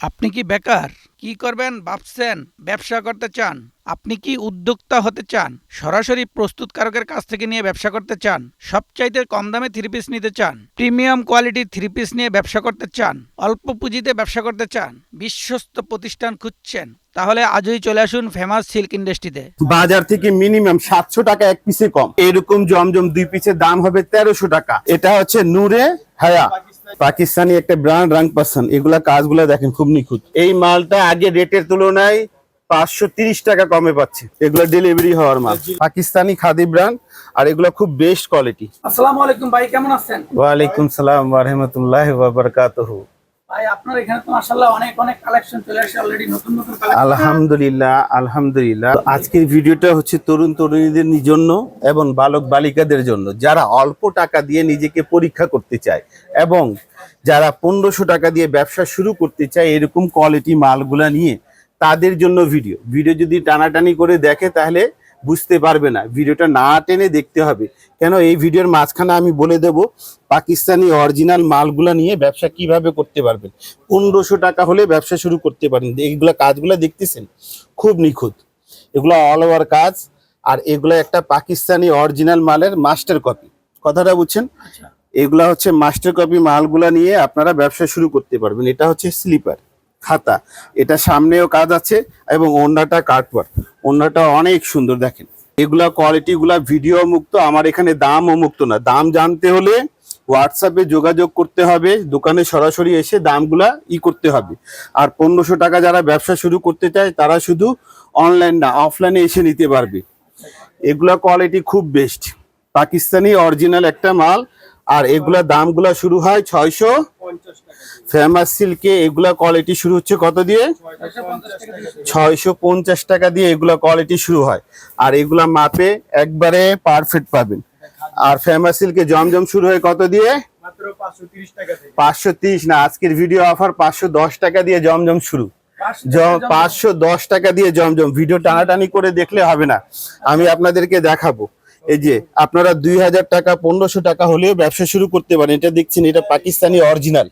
আপনি কি বেকার? কি করবেন? ভাবছেন? ব্যবসা করতে চান? আপনি কি উদ্যোক্তা হতে চান? সরাসরি প্রস্তুতকারকের কাছ থেকে নিয়ে ব্যবসা করতে চান? সবচাইতে কম দামে থ্রি পিস নিতে চান? প্রিমিয়াম কোয়ালিটির থ্রি পিস নিয়ে ব্যবসা করতে চান? অল্প পুঁজিতে ব্যবসা করতে চান? বিশ্বস্ত প্রতিষ্ঠান খুঁজছেন? তাহলে আজই চলে আসুন ফেমাস সিল্ক ইন্ডাস্ট্রিতে। বাজার থেকে মিনিমাম সাতশো টাকা এক পিসে কম। এরকম জমজম দুই পিসের দাম হবে তেরোশো টাকা। এটা হচ্ছে নূরে হায়া। পাকিস্তানি একটা ব্র্যান্ড রাং পার্সন এগুলা কাজগুলো দেখেন খুব নিখুঁত। এই মালটা আগে রেটের তুলনায় পাঁচশো তিরিশ টাকা কমে পাচ্ছে। এগুলো ডেলিভারি হওয়ার মাল। পাকিস্তানি খাদি ব্র্যান্ড আর এগুলো খুব বেস্ট কোয়ালিটি আসসালামু আলাইকুম ভাই কেমন আছেন? ওয়ালাইকুম সালাম রহমতুল্লাহ ওয়া ভাই আলহামদুলিল্লাহ আলহামদুলিল্লাহ। আজকের ভিডিওটা হচ্ছে তরুণ তরুণীদের জন্য এবং বালক বালিকাদের জন্য। যারা অল্প টাকা দিয়ে নিজেকে পরীক্ষা করতে চায় এবং যারা পনেরোশো টাকা দিয়ে ব্যবসা শুরু করতে চায় এরকম কোয়ালিটি মালগুলা নিয়ে, তাদের জন্য ভিডিও ভিডিও যদি টানাটানি করে দেখে, তাহলে বুঝতে পারবে না। ভিডিওটা না টেনে দেখতে হবে। কেন? এই ভিডিওর মাঝখানে আমি বলে দেব পাকিস্তানি অরিজিনাল মালগুলা নিয়ে ব্যবসা কীভাবে করতে পারবেন? পনেরোশো টাকা হলে ব্যবসা শুরু করতে পারেন। এইগুলা কাজগুলো দেখতেছেন? খুব নিখুঁত। এগুলো অল ওভার কাজ। আর এগুলো একটা পাকিস্তানি অরিজিনাল মালের মাস্টার কপি কথাটা বুঝছেন? এগুলা হচ্ছে মাস্টার কপি মালগুলা নিয়ে আপনারা ব্যবসা শুরু করতে পারবেন। এটা হচ্ছে স্লিপার খাতা। এটা সামনেও কাজ আছে এবং ওন্নাটা কাটওয়ার ওন্নাটা অনেক সুন্দর দেখেন। এগুলা কোয়ালিটি গুলা ভিডিও মুক্ত, আমার এখানে দামও মুক্ত না। দাম জানতে হলে হোয়াটসঅ্যাপে যোগাযোগ করতে হবে, দোকানে সরাসরি এসে দামগুলা ই করতে হবে। আর পনেরোশো টাকা যারা ব্যবসা শুরু করতে চায়, তারা শুধু অনলাইন না অফলাইনে এসে নিতে পারবে। এগুলা কোয়ালিটি খুব বেস্ট পাকিস্তানি অরিজিনাল একটা মাল আর এগুলা দামগুলা শুরু হয় ছয়শো। ফেমাস সিল্কে এগুলা কোয়ালিটি শুরু হচ্ছে কত দিয়ে? ছয়শো পঞ্চাশ টাকা দিয়ে এগুলা কোয়ালিটি শুরু হয়। আর এগুলা মাপে একবারে পারফেক্ট পাবেন। আর ফেমাস সিল্কে জমজম শুরু হয় কত দিয়ে? পাঁচশো তিরিশ না আজকের ভিডিও অফার পাঁচশো দশ টাকা দিয়ে জমজম শুরু। পাঁচশো দশ টাকা দিয়ে জমজম। ভিডিও টানাটানি করে দেখলে হবে না। আমি আপনাদেরকে দেখাবো। এই যে আপনারা দুই হাজার টাকা, পনেরোশো টাকা হলেও ব্যবসা শুরু করতে পারেন। এটা দেখছেন, এটা পাকিস্তানি অরিজিনাল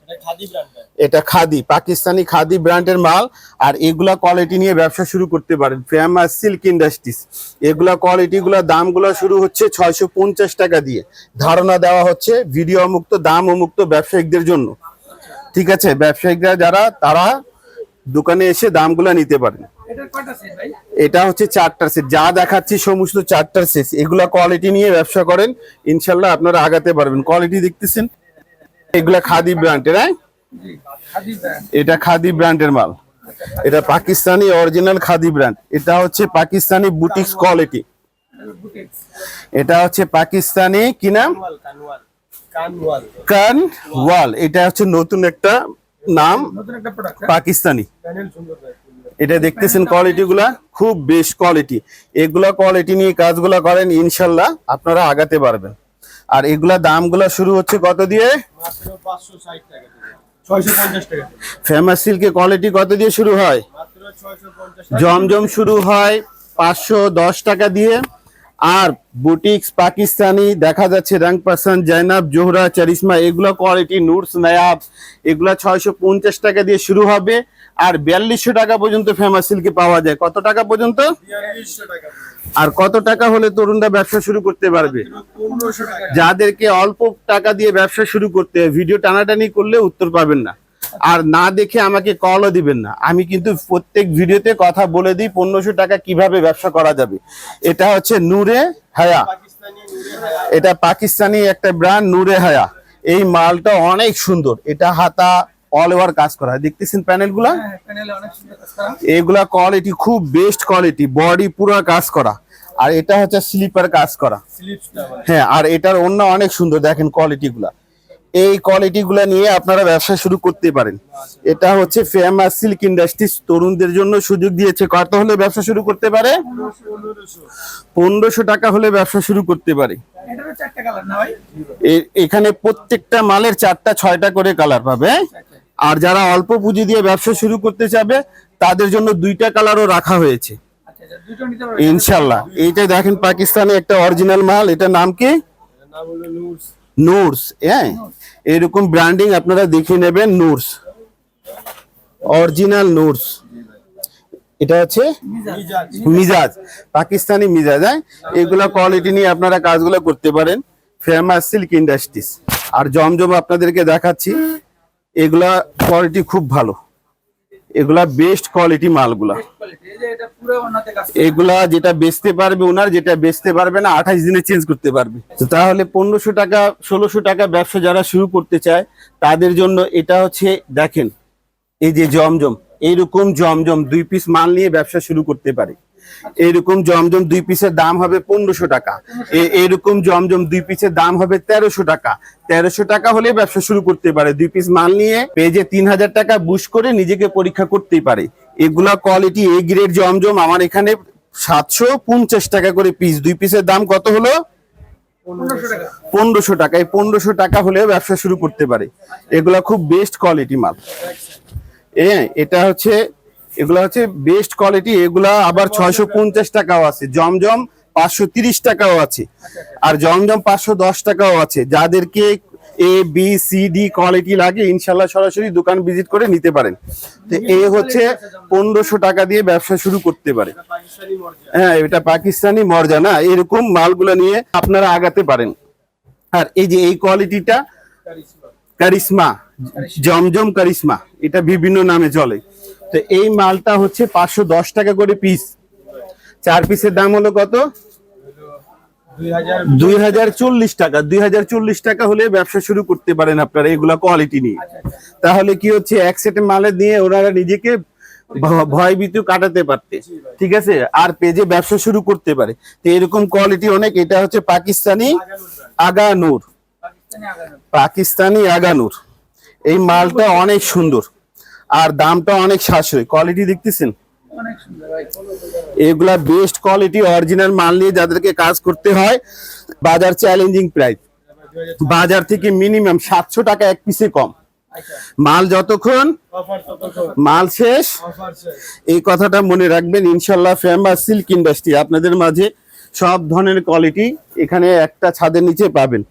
এটা খাদি, পাকিস্তানি খাদি ব্র্যান্ডের মাল। আর এগুলা কোয়ালিটি নিয়ে ব্যবসা শুরু করতে পারেন। ফেমাস সিল্ক ইন্ডাস্ট্রিজ এগুলা কোয়ালিটি গুলা, দামগুলো শুরু হচ্ছে ছয়শো পঞ্চাশ টাকা দিয়ে। ধারণা দেওয়া হচ্ছে ভিডিও মুক্ত, দাম মুক্ত ব্যবসায়িকদের জন্য। ঠিক আছে? ব্যবসায়িকরা যারা, তারা দোকানে এসে দামগুলো নিতে পারেন। এটার কয়টা সেট ভাই? এটা হচ্ছে চারটার সেট যা দেখাচ্ছি সমস্ত চারটার সেট এগুলা কোয়ালিটি নিয়ে ব্যবসা করেন ইনশাল্লাহ আপনারা আগাতে পারবেন। কোয়ালিটি দেখতেছেন? এগুলা খাদি ব্র্যান্ডের হ্যাঁ? জি খাদি ব্র্যান্ড এটা খাদি ব্র্যান্ডের মাল। এটা পাকিস্তানি অরিজিনাল খাদি ব্র্যান্ড এটা হচ্ছে পাকিস্তানি বুটিক্স কোয়ালিটি এটা হচ্ছে পাকিস্তানি কি নাম? কান ওয়াল এটা হচ্ছে নতুন একটা নাম প্রোডাক্ট পাকিস্তানি। এটা দেখতেছেন কোয়ালিটি গুলা খুব বেশ কোয়ালিটি এগুলা কোয়ালিটি নিয়ে কাজগুলা করেন ইনশাল্লাহ আপনারা আগাতে পারবেন। আর এগুলা দামগুলা শুরু হচ্ছে কত দিয়ে? ফেমাস সিল্কের কোয়ালিটি কত দিয়ে শুরু হয়? জমজম শুরু হয় পাঁচশো দশ টাকা দিয়ে। আর বুটিক্স পাকিস্তানি দেখা যাচ্ছে রং পাসান জাইনাব জোহরা চারিসমা এগুলো কোয়ালিটি নুরস নায়াব এগুলো ছয়শো পঞ্চাশ টাকা দিয়ে শুরু হবে। আর বিয়াল্লিশশো টাকা পর্যন্ত ফেমাস সিল্কে পাওয়া যায়। কত টাকা পর্যন্ত? আর কত টাকা হলে তরুণরা ব্যবসা শুরু করতে পারবে? যাদেরকে অল্প টাকা দিয়ে ব্যবসা শুরু করতে ভিডিও টানাটানি করলে উত্তর পাবেন না। আর না দেখে আমাকে কলও দিবেন না। আমি কিন্তু প্রত্যেক ভিডিওতে কথা বলে দিই পনেরোশো টাকা কীভাবে ব্যবসা করা যাবে। এটা হচ্ছে নূরে হায়া। এটা পাকিস্তানি একটা ব্র্যান্ড নূরে হায়া। এই মালটা অনেক সুন্দর। এটা হাতা অল ওভার কাজ করা হয়। দেখতেছেন প্যানেলগুলা? হ্যাঁ প্যানেলে সুন্দর কাজ করা। এগুলা কোয়ালিটি খুব বেস্ট কোয়ালিটি বডি পুরো কাজ করা। আর এটা হচ্ছে স্লিপার কাজ করা। হ্যাঁ আর এটার অন্য অনেক সুন্দর। দেখেন কোয়ালিটি গুলা। এই কোয়ালিটিগুলা নিয়ে আপনারা ব্যবসা শুরু করতে পারেন। এটা হচ্ছে ফেমাস সিল্ক ইন্ডাস্ট্রিজ তরুণদের জন্য সুযোগ দিয়েছে। কত হলে ব্যবসা শুরু করতে পারে? পনেরোশো টাকা হলে ব্যবসা শুরু করতে পারে। এখানে প্রত্যেকটা মালের চারটা, ছয়টা করে কালার পাবে? আর যারা অল্প পুঁজি দিয়ে ব্যবসা শুরু করতে চাবে, তাদের জন্য দুইটা কালারও রাখা হয়েছে। ইনশাল্লাহ এইটা দেখেন পাকিস্তানে একটা অরিজিনাল মাল। এটা নাম কি? নূরস হ্যাঁ এরকম ব্র্যান্ডিং আপনারা দেখে নেবেন নোটস অরিজিনাল নোটস এটা হচ্ছে মিজাজ, পাকিস্তানি মিজাজ হ্যাঁ? এগুলো কোয়ালিটি নিয়ে আপনারা কাজগুলো করতে পারেন। ফেমাস সিল্ক ইন্ডাস্ট্রিজ আর জমজম আপনাদেরকে দেখাচ্ছি। এগুলা কোয়ালিটি খুব ভালো। এগুলা বেস্ট কোয়ালিটি মালগুলা। এগুলা যেটা বেচতে পারবে ওনার যেটা বেচতে পারবে না আঠাশ দিনে চেঞ্জ করতে পারবে। তো তাহলে পনেরোশো টাকা ষোলোশো টাকা ব্যবসা যারা শুরু করতে চায় তাদের জন্য এটা হচ্ছে দেখেন এই যে জমজম এইরকম জমজম দুই পিস মাল নিয়ে ব্যবসা শুরু করতে পারে। এইরকম জমজম দুই পিসের দাম হবে পনেরোশো টাকা। এ- এইরকম জমজম দুই পিসের দাম হবে তেরোশো টাকা। তেরোশো টাকা হলে ব্যবসা শুরু করতে পারে। দুই পিস মাল নিয়ে পেজে তিন হাজার টাকা বুশ করে নিজেকে পরীক্ষা করতেই পারে। এগুলা কোয়ালিটি এ গ্রেড জমজম আমার এখানে সাতশো পঞ্চাশ টাকা করে পিস দুই পিসের দাম কত হলো? পনেরোশো টাকা। এই পনেরোশো টাকা হলেও ব্যবসা শুরু করতে পারে। এগুলা খুব বেস্ট কোয়ালিটি মাল। এটা হচ্ছে এগুলা হচ্ছে বেস্ট কোয়ালিটি এগুলা আবার ছয়শো পঞ্চাশ টাকাও আছে। জমজম পাঁচশো তিরিশ টাকাও আছে। আর জমজম পাঁচশো দশ টাকাও আছে। যাদেরকে A B C D quality লাগে, ইনশাল্লাহ সরাসরি দোকান ভিজিট করে নিতে পারেন। তো এ হচ্ছে পনেরোশো টাকা দিয়ে ব্যবসা শুরু করতে পারে। হ্যাঁ এটা পাকিস্তানি মর্যা না এরকম মালগুলো নিয়ে আপনারা আগাতে পারেন। আর এই যে এই কোয়ালিটিটা কারিশমা, জমজম কারিশমা, এটা বিভিন্ন নামে চলে। তো এই মালটা হচ্ছে পাঁচশো দশ টাকা করে পিস চার পিসের দাম হলো কত? দুই হাজার চল্লিশ টাকা। দুই হাজার চল্লিশ টাকা হলে ব্যবসা শুরু করতে পারেন আপনারা এগুলা কোয়ালিটি নিয়ে। তাহলে কি হচ্ছে, এক সেটে মালে নিয়ে ওনারা নিজেকে ভয় ভীতু কাটাতে পারতে। ঠিক আছে? আর পেজে ব্যবসা শুরু করতে পারে। তো এরকম কোয়ালিটি অনেক। এটা হচ্ছে পাকিস্তানি আগানুর। পাকিস্তানি আগানুর। এই মালটা অনেক সুন্দর। আর দামটা অনেক সাশ্রয়। কোয়ালিটি দেখতেছেন? এগুলা বেস্ট কোয়ালিটি অরিজিনাল মাল নিয়ে যাদেরকে কাজ করতে হয় বাজার চ্যালেঞ্জিং প্রাইস বাজার থেকে মিনিমাম সাতশো টাকা এক পিসে কম। মাল যতক্ষণ মাল শেষ এই কথাটা মনে রাখবেন ইনশাল্লাহ ফেমাস সিল্ক ইন্ডাস্ট্রি আপনাদের মাঝে সব ধরনের কোয়ালিটি এখানে একটা ছাদের নিচে পাবেন।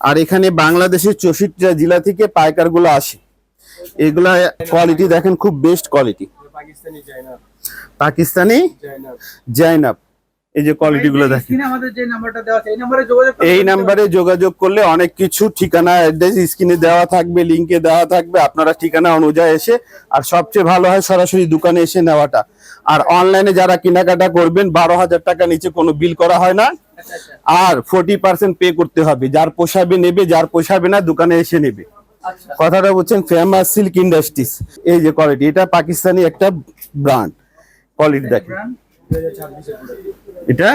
আর এখানে বাংলাদেশের চৌষট্টিটা জেলা থেকে পাইকারগুলো আসে। এগুলা কোয়ালিটি দেখেন খুব বেস্ট কোয়ালিটি পাকিস্তানি জাইনাব এই যে কোয়ালিটি গুলো দেখেন। স্ক্রিনে আমাদের যে নাম্বারটা দেওয়া আছে এই নাম্বারে যোগাযোগ করলে অনেক কিছু ঠিকানা অ্যাড্রেস স্ক্রিনে দেওয়া থাকবে লিংকে দেওয়া থাকবে আপনারা ঠিকানা অনুযায়ী এসে আর সবচেয়ে ভালো হয় সরাসরি দোকানে এসে নেওয়াটা। আর অনলাইনে যারা কেনাকাটা করবেন বারো হাজার টাকা নিচে কোনো বিল করা হয় না। আচ্ছা, আচ্ছা। আর ফোর্টি পার্সেন্ট পে করতে হবে। যার পোষাবে নেবে যার পোষাবে না দোকানে এসে নেবে। কথাটা বলছেন ফেমাস সিল্ক ইন্ডাস্ট্রিজ। এই যে কোয়ালিটি এটা পাকিস্তানি একটা ব্র্যান্ড কোয়ালিটি দেখেন। এটা?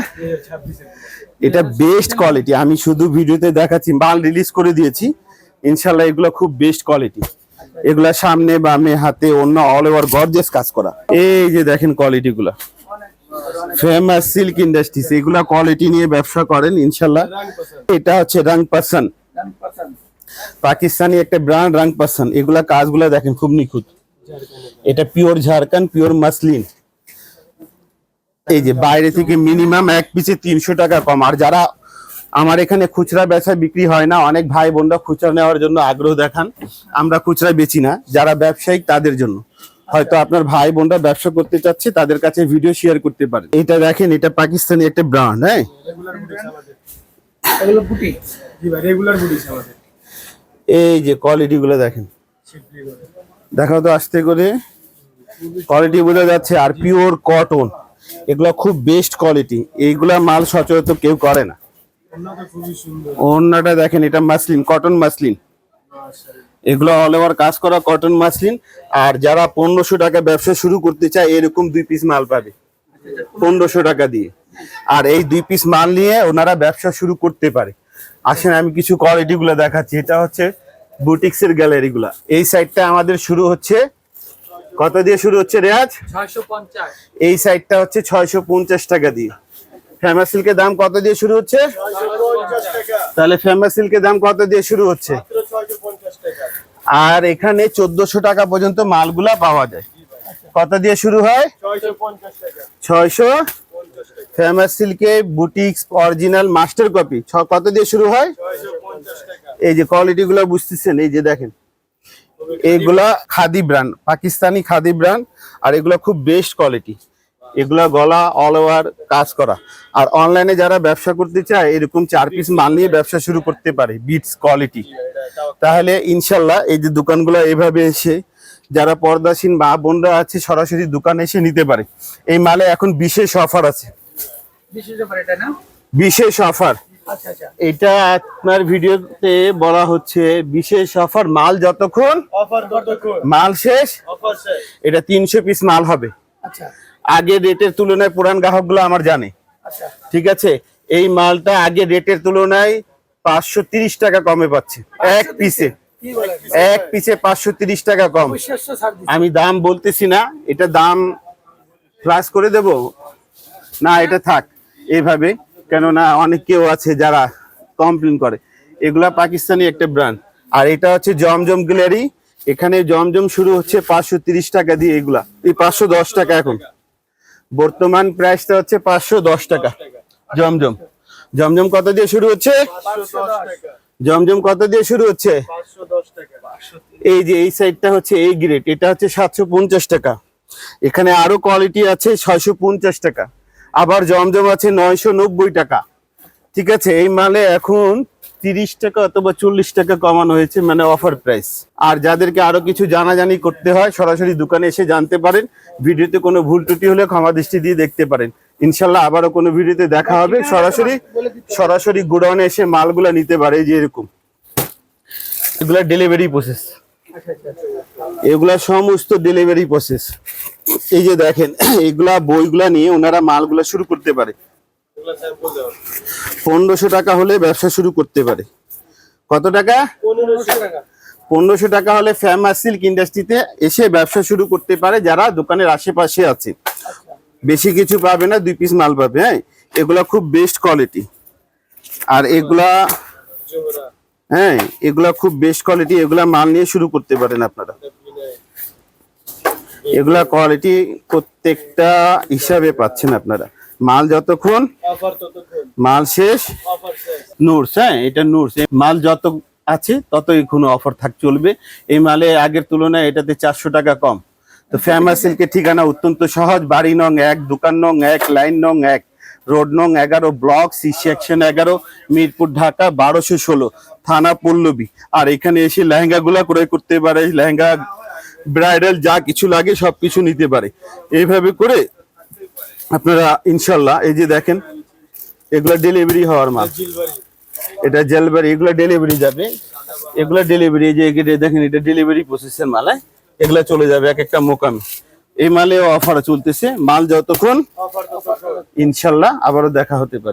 এটা বেস্ট কোয়ালিটি আমি শুধু ভিডিওতে দেখাচ্ছি মাল রিলিজ করে দিয়েছি। ইনশাল্লাহ এগুলো খুব বেস্ট কোয়ালিটি এগুলা সামনে বামে হাতে অন্য অল ওভার গর্জেস কাজ করা। এই যে দেখেন কোয়ালিটি গুলা। ফেমাস সিল্ক ইন্ডাস্ট্রিজ এগুলা কোয়ালিটি নিয়ে ব্যবসা করেন ইনশাল্লাহ এটা হচ্ছে রাং পার্সন পাকিস্তানি একটা ব্র্যান্ড রাং পার্সন এগুলা কাজগুলা দেখেন, খুব নিখুঁত। এটা পিওর ঝাড়খান্ড পিওর মাসলিন এই যে বাইরে থেকে মিনিমাম এক পিসে তিনশো টাকা কম। আর যারা আমার এখানে খুচরা বেচা বিক্রি হয় না, অনেক ভাই বোনরা খুচরা নেওয়ার জন্য আগ্রহ দেখান। আমরা খুচরা বেচি না, যারা ব্যবসায়িক তাদের জন্য। হয়তো আপনার ভাই বোনরা ব্যবসা করতে চাচ্ছে, তাদের কাছে ভিডিও শেয়ার করতে পারে এটা দেখেন, এটা পাকিস্তানি একটা ব্র্যান্ড হ্যাঁ? রেগুলার রেগুলার আমাদের এই যে কোয়ালিটি গুলো দেখেন। দেখাও তো আসতে করে। কোয়ালিটি বোঝা যাচ্ছে আর পিওর কটন এগুলো খুব বেস্ট কোয়ালিটি এইগুলা মাল সচরাচর কেউ করে না। অন্যটা দেখেন, এটা মাসলিন কটন মাসলিন এগুলো অল ওভার কাজ করা কটন মাসলিন আর যারা পনেরোশো টাকা ব্যবসা শুরু করতে চায়, এরকম দুই পিস মাল পাবে। পনেরোশো টাকা দিয়ে। আর এই দুই পিস মাল নিয়ে ওনারা ব্যবসা শুরু করতে পারে। আসেন আমি কিছু কোয়ালিটি গুলো দেখাচ্ছি। এটা হচ্ছে বুটিক্সের গ্যালারি গুলা। এই সাইডটা আমাদের শুরু হচ্ছে। কত দিয়ে শুরু হচ্ছে রেয়াজ পঞ্চাশ। এই সাইডটা হচ্ছে ছয়শো পঞ্চাশ টাকা দিয়ে। ফেমাস সিল্কের দাম কত দিয়ে শুরু হচ্ছে? তাহলে ফেমাস সিল্কের দাম কত দিয়ে শুরু হচ্ছে? আর এখানে চোদ্দশো টাকা পর্যন্ত মালগুলা পাওয়া যায়। কত দিয়ে শুরু হয়? ছয়শো ফেমাস সিল্কে বুটিক্স অরিজিনাল মাস্টার কপি। কত দিয়ে শুরু হয়? এই যে কোয়ালিটি গুলো বুঝতেছেন, এই যে দেখেন। এগুলা খাদি ব্র্যান্ড পাকিস্তানি খাদি ব্র্যান্ড আর এগুলা খুব বেস্ট কোয়ালিটি এগুলা গলা অল ওভার কাজ করা। আর অনলাইনে যারা ব্যবসা করতে চায়, এরকম চার পিস মাল নিয়ে ব্যবসা শুরু করতে পারে বিটস কোয়ালিটি তাহলে ইনশাল্লাহ এই যে দোকানগুলো এভাবে এসে, যারা পর্দাসীন মা বোনরা আছে, সরাসরি দোকানে এসে নিতে পারে। এই মালে এখন বিশেষ অফার আছে। বিশেষ অফার আচ্ছা আচ্ছা। এটা আপনার ভিডিওতে বলা হচ্ছে বিশেষ অফার মাল যতক্ষণ মাল শেষ এটা তিনশো পিস মাল হবে। আচ্ছা। আগে রেটের তুলনায় পুরান গ্রাহকগুলো আমার জানে। ঠিক আছে? এই মালটা আগে রেটের তুলনায় পাঁচশো তিরিশ টাকা কমে পাচ্ছে। এক পিসে এক পিসে পাঁচশো তিরিশ টাকা কম। আমি দাম বলতেছি না এটা দাম প্লাস করে দেব। না এটা থাক। এইভাবে কেননা অনেক কেউ আছে যারা কমপ্লেন করে। এগুলা পাকিস্তানি একটা ব্র্যান্ড আর এটা হচ্ছে জমজম গ্যালারি। এখানে জমজম শুরু হচ্ছে পাঁচশো তিরিশ টাকা দিয়ে এগুলা। এই পাঁচশো দশ টাকা এখন। বর্তমান প্রাইসটা হচ্ছে পাঁচশো দশ টাকা। জমজম। জমজম কত দিয়ে শুরু হচ্ছে? জমজম কত দিয়ে শুরু হচ্ছে? এই যে, এই সাইডটা হচ্ছে এই গ্রেড এটা হচ্ছে সাতশো পঞ্চাশ টাকা। এখানে আরও কোয়ালিটি আছে, ছয়শো পঞ্চাশ টাকা। আবার জমজম আছে নয়শো নব্বই টাকা। ঠিক আছে, এই মালে এখন তিরিশ টাকা অথবা চল্লিশ টাকা কমানো হয়েছে মানে অফার প্রাইস আর যাদেরকে আরও কিছু জানাজানি করতে হয়, সরাসরি দোকানে এসে জানতে পারেন। ভিডিওতে কোনো ভুল ত্রুটি হলে ক্ষমা দৃষ্টি দিয়ে দেখতে পারেন। ইনশাল্লাহ আবারও কোনো ভিডিওতে দেখা হবে। সরাসরি সরাসরি গোডাউনে এসে মালগুলা নিতে পারে যে এরকম। এগুলা ডেলিভারি প্রসেস এগুলা সমস্ত ডেলিভারি প্রসেস এই যে দেখেন, এগুলা বইগুলা নিয়ে ওনারা মালগুলা শুরু করতে পারে। পনেরোশো টাকা হলে ব্যবসা শুরু করতে পারে। কত টাকা? পনেরোশো টাকা হলে ফেমাস সিল্ক ইন্ডাস্ট্রিতে এসে ব্যবসা শুরু করতে পারে যারা দোকানের আশেপাশে আছে। বেশি কিছু পাবে না, দুই পিস মাল পাবে হ্যাঁ? এগুলা খুব বেস্ট কোয়ালিটি আর এগুলা হ্যাঁ এগুলা খুব বেস্ট কোয়ালিটি এগুলা মাল নিয়ে শুরু করতে পারেন আপনারা। এগুলা কোয়ালিটি প্রত্যেকটা হিসাবে পাচ্ছেন আপনারা। মাল যতক্ষণ মাল শেষ নোটস হ্যাঁ এটা নোটস মাল যত আছে ততই কোনো অফার থাক চলবে। এই মালে আগের তুলনায় এটাতে চারশো টাকা কম। তো ফেমাস সিল্কের ঠিকানা অত্যন্ত সহজ বাড়ি নং এক দোকান নং এক লাইন নং এক রোড নং এগারো ব্লক সি সেকশন এগারো মিরপুর ঢাকা বারোশো ষোলো থানা পল্লবী। আর এখানে এসে লেহেঙ্গা গুলা ক্রয় করতে পারে লেহেঙ্গা ব্রাইডাল যা কিছু লাগে সব কিছু নিতে পারে। এইভাবে করে আপনারা ইনশাল্লাহ এই যে দেখেন, এগুলা ডেলিভারি হওয়ার মাল। এটা জেলবাড়ি, এগুলো ডেলিভারি যাবে। এগুলো ডেলিভারি যে দেখেন, এটা ডেলিভারি প্রসেসের মালায় এগুলা চলে যাবে এক একটা মোকামে। এই মালে অফার চলতেছে। মাল যতক্ষণ ইনশাল্লাহ আবারও দেখা হতে পারে।